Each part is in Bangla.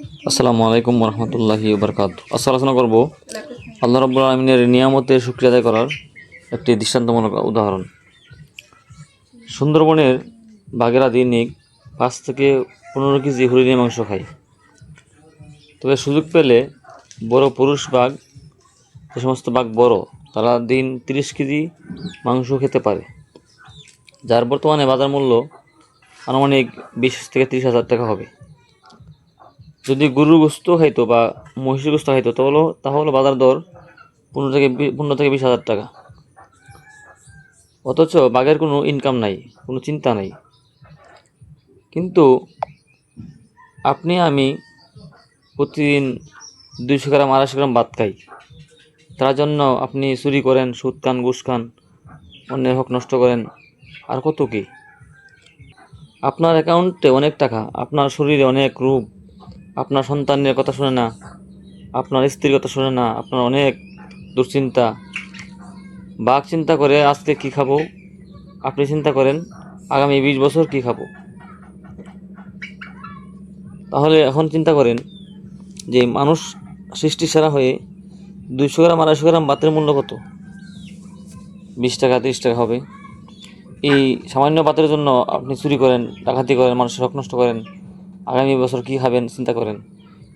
আসসালামু আলাইকুম রহমতুল্লাহি বরকাত আজকে আলোচনা করব আল্লাহ রব্বুল আলমিনের নিয়ামতের শুক্রিয়া আদায় করার একটি দৃষ্টান্তমূলক উদাহরণ। সুন্দরবনের বাঘেরা দৈনিক পাঁচ থেকে পনেরো কেজি হরিণের মাংস খায়। তবে সুযোগ পেলে বড় পুরুষ বাঘ, যে সমস্ত বাঘ বড়, তারা দিন তিরিশ কেজি মাংস খেতে পারে। যার বর্তমানে বাজার মূল্য আনুমানিক বিশ থেকে তিরিশ হাজার টাকা হবে। যদি গরুর গোস্ত খাইতো বা মহিষের গোস্ত খাইতো, তাহলে তাহলে বাজার দর পনেরো থেকে পনেরো থেকে বিশ হাজার টাকা। অথচ বাঘের কোনো ইনকাম নাই, কোনো চিন্তা নাই। কিন্তু আপনি, আমি প্রতিদিন দুইশো গ্রাম, আড়াইশো গ্রাম ভাত খাই। তার জন্য আপনি চুরি করেন, সুদ খান, ঘুষ খান, অন্যের হক নষ্ট করেন, আর কত কি? আপনার অ্যাকাউন্টে অনেক টাকা, আপনার শরীরে অনেক রূপ আপনার সন্তানের কথা শুনে না, আপনার স্ত্রীর কথা শুনে না, আপনার অনেক দুশ্চিন্তা। বাঘ চিন্তা করে আজকে কি খাব? আপনি চিন্তা করেন, আগামী বিশ বছর কি খাব? তাহলে এখন চিন্তা করেন যে মানুষ সৃষ্টি সেরা হয়ে দুইশো গ্রাম, আড়াইশো গ্রাম বাতের মূল্য কত? বিশ টাকা, তিরিশ টাকা হবে। এই সামান্য বাতের জন্য আপনি চুরি করেন, ডাকাতি করেন, মানুষের হক নষ্ট করেন। আগামী বছর কী খাবেন চিন্তা করেন।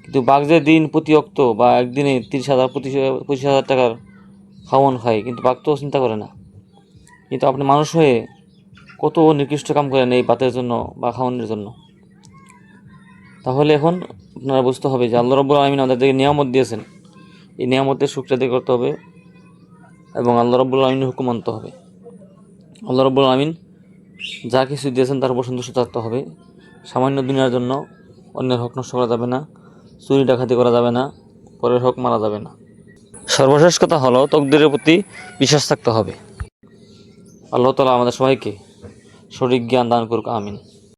কিন্তু বাঘ যে দিন প্রতি অক্ত বা একদিনে তিরিশ হাজার, পঁচিশ হাজার টাকার খাওয়ান খায়, কিন্তু বাঘ তো চিন্তা করে না। কিন্তু আপনি মানুষ হয়ে কত নিকৃষ্ট কাম করেন এই বাতের জন্য বা খাওয়ানোর জন্য। তাহলে এখন আপনারা বুঝতে হবে যে আল্লাহ রব্বুল আলমিন আমাদেরকে নিয়ামত দিয়েছেন। এই নিয়ামতের শুক্রিয়া আদায় করতে হবে এবং আল্লাহ রব্বুল আলমিনের হুকুম মানতে হবে। আল্লাহ রব্বুল আলমিন যা কিছু দিয়েছেন তার উপর সন্তুষ্ট থাকতে হবে। সামান্য দুনিয়ার জন্য অন্যের হক নষ্ট করা যাবে না, চুরি ডাকাতি করা যাবে না, পরের হক মারা যাবে না। সর্বশেষ কথা হলো, তকদিরের প্রতি বিশ্বাস থাকতে হবে। আল্লাহ তালা আমাদের সবাইকে সঠিক জ্ঞান দান করুক, আমিন।